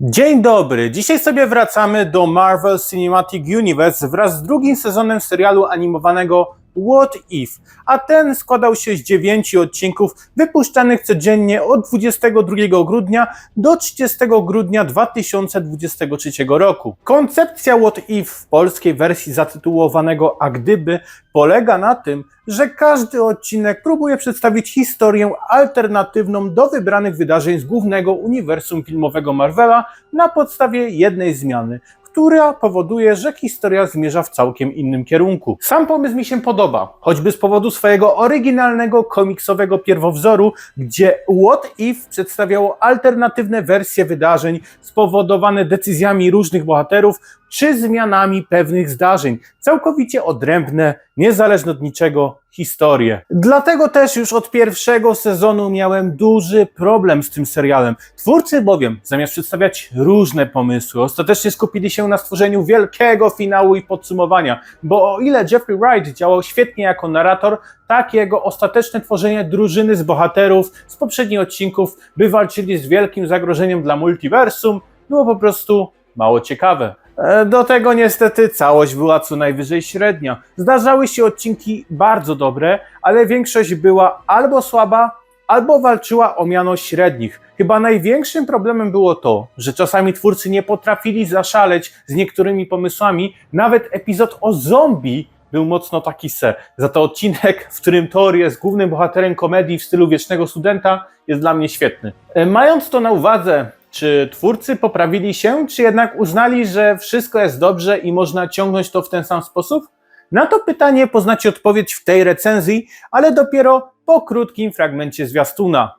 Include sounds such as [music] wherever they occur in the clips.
Dzień dobry. Dzisiaj sobie wracamy do Marvel Cinematic Universe wraz z drugim sezonem serialu animowanego What If, a ten składał się z dziewięciu odcinków wypuszczanych codziennie od 22 grudnia do 30 grudnia 2023 roku. Koncepcja What If w polskiej wersji zatytułowanego A gdyby polega na tym, że każdy odcinek próbuje przedstawić historię alternatywną do wybranych wydarzeń z głównego uniwersum filmowego Marvela na podstawie jednej zmiany, która powoduje, że historia zmierza w całkiem innym kierunku. Sam pomysł mi się podoba, choćby z powodu swojego oryginalnego komiksowego pierwowzoru, gdzie What If przedstawiało alternatywne wersje wydarzeń spowodowane decyzjami różnych bohaterów czy zmianami pewnych zdarzeń, całkowicie odrębne, niezależne od niczego historie. Dlatego też już od pierwszego sezonu miałem duży problem z tym serialem. Twórcy bowiem, zamiast przedstawiać różne pomysły, ostatecznie skupili się na stworzeniu wielkiego finału i podsumowania, bo o ile Jeffrey Wright działał świetnie jako narrator, tak jego ostateczne tworzenie drużyny z bohaterów z poprzednich odcinków, by walczyli z wielkim zagrożeniem dla multiversum, było po prostu mało ciekawe. E, Do tego niestety całość była co najwyżej średnia. Zdarzały się odcinki bardzo dobre, ale większość była albo słaba, albo walczyła o miano średnich. Chyba największym problemem było to, że czasami twórcy nie potrafili zaszaleć z niektórymi pomysłami. Nawet epizod o zombie był mocno taki se. Za to odcinek, w którym Thor jest głównym bohaterem komedii w stylu wiecznego studenta, jest dla mnie świetny. E, Mając to na uwadze, czy twórcy poprawili się, czy jednak uznali, że wszystko jest dobrze i można ciągnąć to w ten sam sposób? Na to pytanie poznacie odpowiedź w tej recenzji, ale dopiero po krótkim fragmencie zwiastuna.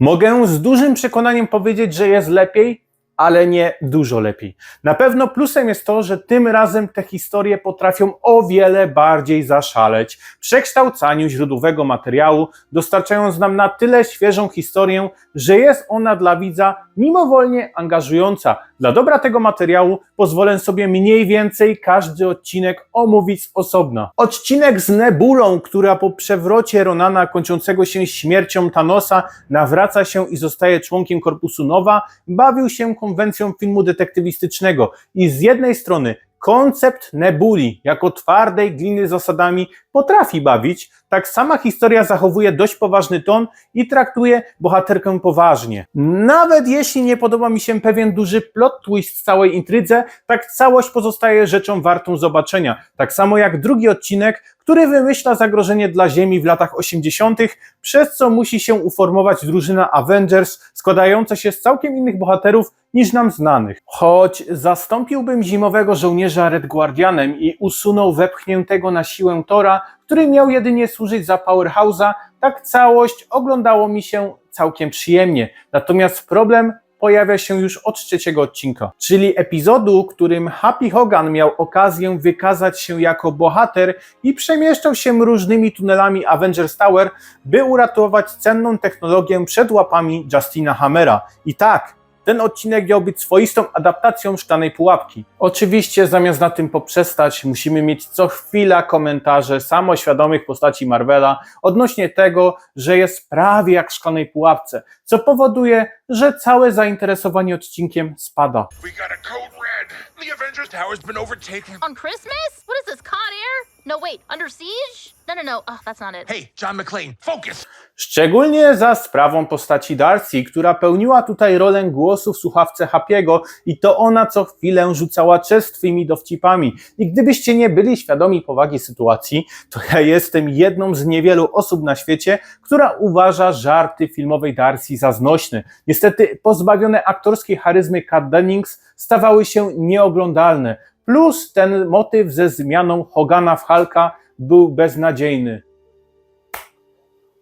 Mogę z dużym przekonaniem powiedzieć, że jest lepiej, ale nie dużo lepiej. Na pewno plusem jest to, że tym razem te historie potrafią o wiele bardziej zaszaleć w przekształcaniu źródłowego materiału, dostarczając nam na tyle świeżą historię, że jest ona dla widza mimowolnie angażująca. Dla dobra tego materiału pozwolę sobie mniej więcej każdy odcinek omówić z osobna. Odcinek z Nebulą, która po przewrocie Ronana kończącego się śmiercią Thanosa nawraca się i zostaje członkiem Korpusu Nowa, bawił się konwencją filmu detektywistycznego i z jednej strony koncept Nebuli jako twardej gliny z zasadami potrafi bawić, tak sama historia zachowuje dość poważny ton i traktuje bohaterkę poważnie. Nawet jeśli nie podoba mi się pewien duży plot twist w całej intrydze, tak całość pozostaje rzeczą wartą zobaczenia. Tak samo jak drugi odcinek, który wymyśla zagrożenie dla Ziemi w latach 80., przez co musi się uformować drużyna Avengers składająca się z całkiem innych bohaterów niż nam znanych. Choć zastąpiłbym zimowego żołnierza Red Guardianem i usunął wepchniętego na siłę Tora, który miał jedynie służyć za Powerhouse'a, tak całość oglądało mi się całkiem przyjemnie. Natomiast problem pojawia się już od trzeciego odcinka, czyli epizodu, którym Happy Hogan miał okazję wykazać się jako bohater i przemieszczał się różnymi tunelami Avengers Tower, by uratować cenną technologię przed łapami Justina Hammera. I tak, ten odcinek miał być swoistą adaptacją szklanej pułapki. Oczywiście zamiast na tym poprzestać, musimy mieć co chwila komentarze samoświadomych postaci Marvela odnośnie tego, że jest prawie jak w szklanej pułapce, co powoduje, że całe zainteresowanie odcinkiem spada. We got a code red. The Avengers Tower's been overtaken. On Christmas? What is this, Con Air? No, wait, Under Siege? No, no, no. Oh, that's not it. Hey, John McClane, focus. Szczególnie za sprawą postaci Darcy, która pełniła tutaj rolę głosu w słuchawce Hapiego i to ona co chwilę rzucała czestwymi dowcipami. I gdybyście nie byli świadomi powagi sytuacji, to ja jestem jedną z niewielu osób na świecie, która uważa żarty filmowej Darcy za znośne. Niestety pozbawione aktorskiej charyzmy Kat Dennings stawały się nieoglądalne. Plus ten motyw ze zmianą Hogana w Hulka był beznadziejny.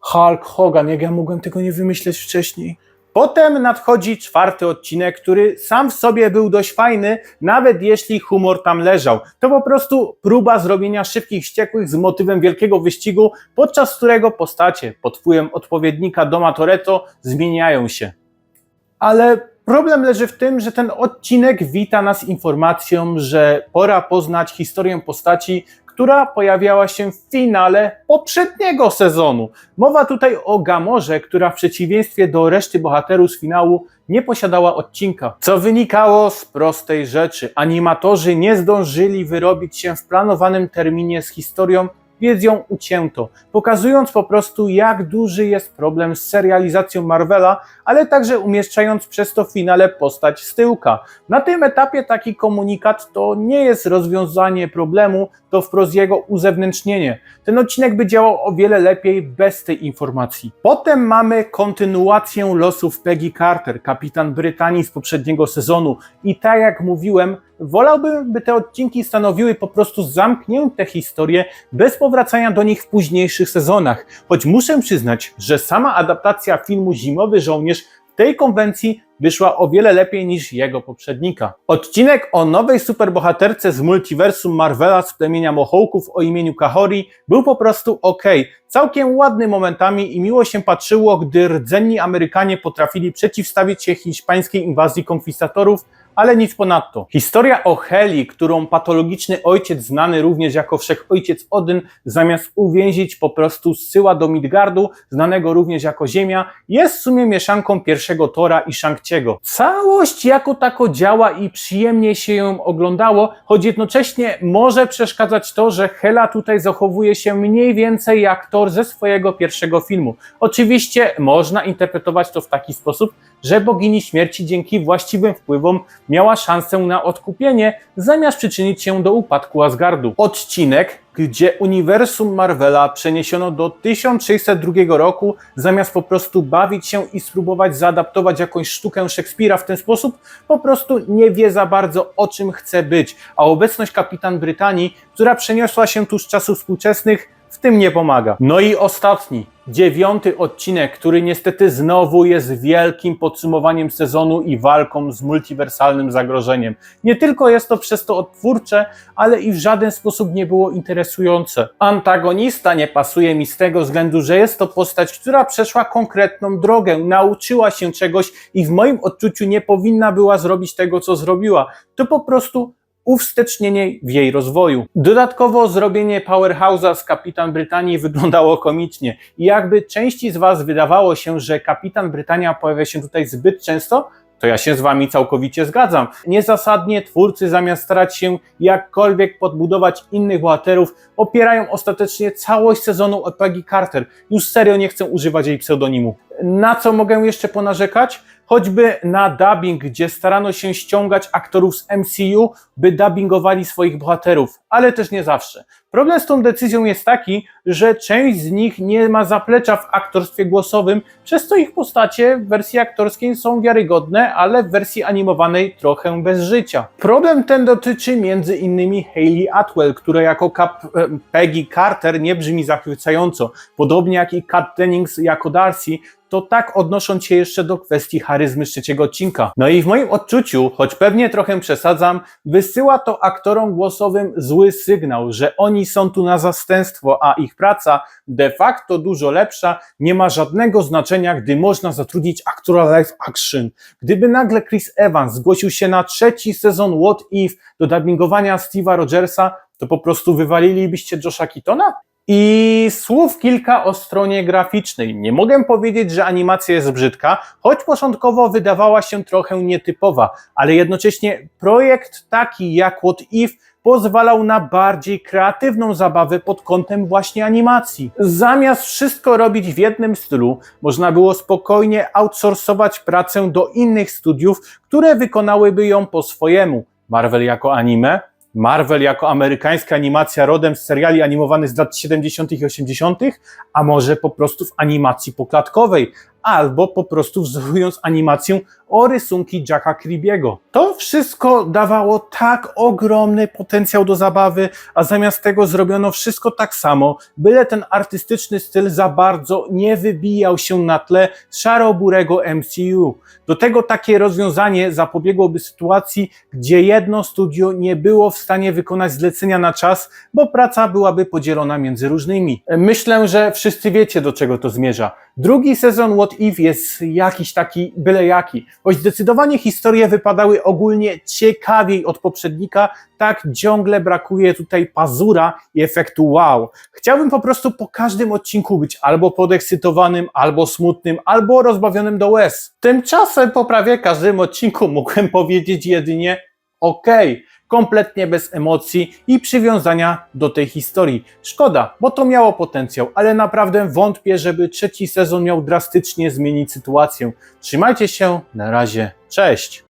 Hulk Hogan, jak ja mogłem tego nie wymyśleć wcześniej. Potem nadchodzi czwarty odcinek, który sam w sobie był dość fajny, nawet jeśli humor tam leżał. To po prostu próba zrobienia szybkich ściekłych z motywem wielkiego wyścigu, podczas którego postacie pod wpływem odpowiednika Doma Toretto zmieniają się. Ale problem leży w tym, że ten odcinek wita nas informacją, że pora poznać historię postaci, która pojawiała się w finale poprzedniego sezonu. Mowa tutaj o Gamorze, która w przeciwieństwie do reszty bohaterów z finału nie posiadała odcinka, co wynikało z prostej rzeczy. Animatorzy nie zdążyli wyrobić się w planowanym terminie z historią, więc ją ucięto, pokazując po prostu jak duży jest problem z serializacją Marvela, ale także umieszczając przez to w finale postać z tyłka. Na tym etapie taki komunikat to nie jest rozwiązanie problemu, to wprost jego uzewnętrznienie. Ten odcinek by działał o wiele lepiej bez tej informacji. Potem mamy kontynuację losów Peggy Carter, kapitan Brytanii z poprzedniego sezonu i tak jak mówiłem, wolałbym, by te odcinki stanowiły po prostu zamknięte historie bez powracania do nich w późniejszych sezonach. Choć muszę przyznać, że sama adaptacja filmu Zimowy Żołnierz w tej konwencji wyszła o wiele lepiej niż jego poprzednika. Odcinek o nowej superbohaterce z multiversum Marvela z plemienia Mohołków o imieniu Kahori był po prostu ok. Całkiem ładny momentami i miło się patrzyło, gdy rdzenni Amerykanie potrafili przeciwstawić się hiszpańskiej inwazji konkwistadorów, ale nic ponadto. Historia o Heli, którą patologiczny ojciec, znany również jako wszechojciec Odyn, zamiast uwięzić po prostu zsyła do Midgardu, znanego również jako Ziemia, jest w sumie mieszanką pierwszego Tora i Shang-Chi'ego. Całość jako tako działa i przyjemnie się ją oglądało, choć jednocześnie może przeszkadzać to, że Hela tutaj zachowuje się mniej więcej jak Thor ze swojego pierwszego filmu. Oczywiście można interpretować to w taki sposób, że bogini śmierci dzięki właściwym wpływom miała szansę na odkupienie, zamiast przyczynić się do upadku Asgardu. Odcinek, gdzie uniwersum Marvela przeniesiono do 1602 roku, zamiast po prostu bawić się i spróbować zaadaptować jakąś sztukę Szekspira w ten sposób, po prostu nie wie za bardzo o czym chce być, a obecność kapitan Brytanii, która przeniosła się tu z czasów współczesnych, w tym nie pomaga. No i ostatni, dziewiąty odcinek, który niestety znowu jest wielkim podsumowaniem sezonu i walką z multiwersalnym zagrożeniem. Nie tylko jest to przez to odtwórcze, ale i w żaden sposób nie było interesujące. Antagonista nie pasuje mi z tego względu, że jest to postać, która przeszła konkretną drogę, nauczyła się czegoś i w moim odczuciu nie powinna była zrobić tego, co zrobiła. To po prostu uwstecznienie w jej rozwoju. Dodatkowo zrobienie Powerhouse'a z Kapitan Brytanii wyglądało komicznie i jakby części z Was wydawało się, że Kapitan Brytania pojawia się tutaj zbyt często, to ja się z Wami całkowicie zgadzam. Niezasadnie twórcy zamiast starać się jakkolwiek podbudować innych bohaterów, opierają ostatecznie całość sezonu o Peggy Carter. Już serio nie chcę używać jej pseudonimu. Na co mogę jeszcze ponarzekać? Choćby na dubbing, gdzie starano się ściągać aktorów z MCU, by dubbingowali swoich bohaterów, ale też nie zawsze. Problem z tą decyzją jest taki, że część z nich nie ma zaplecza w aktorstwie głosowym, przez co ich postacie w wersji aktorskiej są wiarygodne, ale w wersji animowanej trochę bez życia. Problem ten dotyczy między innymi Hayley Atwell, która jako Cap e, Peggy Carter nie brzmi zachwycająco, podobnie jak i Kat Dennings jako Darcy, to tak odnosząc się jeszcze do kwestii charyzmy z trzeciego odcinka. No i w moim odczuciu, choć pewnie trochę przesadzam, wysyła to aktorom głosowym zły sygnał, że oni są tu na zastępstwo, a ich praca de facto dużo lepsza nie ma żadnego znaczenia, gdy można zatrudnić aktora live action. Gdyby nagle Chris Evans zgłosił się na trzeci sezon What If do dubbingowania Steve'a Rogersa, to po prostu wywalilibyście Josha Keatona? I słów kilka o stronie graficznej. Nie mogę powiedzieć, że animacja jest brzydka, choć początkowo wydawała się trochę nietypowa, ale jednocześnie projekt taki jak What If pozwalał na bardziej kreatywną zabawę pod kątem właśnie animacji. Zamiast wszystko robić w jednym stylu, można było spokojnie outsourcować pracę do innych studiów, które wykonałyby ją po swojemu. Marvel jako anime, Marvel jako amerykańska animacja rodem z seriali animowanych z lat 70. i 80., a może po prostu w animacji poklatkowej, albo po prostu wzorując animację o rysunki Jacka Kirby'ego. To wszystko dawało tak ogromny potencjał do zabawy, a zamiast tego zrobiono wszystko tak samo, byle ten artystyczny styl za bardzo nie wybijał się na tle szaro-burego MCU. Do tego takie rozwiązanie zapobiegłoby sytuacji, gdzie jedno studio nie było w stanie wykonać zlecenia na czas, bo praca byłaby podzielona między różnymi. Myślę, że wszyscy wiecie, do czego to zmierza. Drugi sezon What If jest jakiś taki byle jaki, choć zdecydowanie historie wypadały ogólnie ciekawiej od poprzednika, tak ciągle brakuje tutaj pazura i efektu wow. Chciałbym po prostu po każdym odcinku być albo podekscytowanym, albo smutnym, albo rozbawionym do łez. Tymczasem po prawie każdym odcinku mógłbym [laughs] powiedzieć jedynie okej, kompletnie bez emocji i przywiązania do tej historii. Szkoda, bo to miało potencjał, ale naprawdę wątpię, żeby trzeci sezon miał drastycznie zmienić sytuację. Trzymajcie się, na razie, cześć!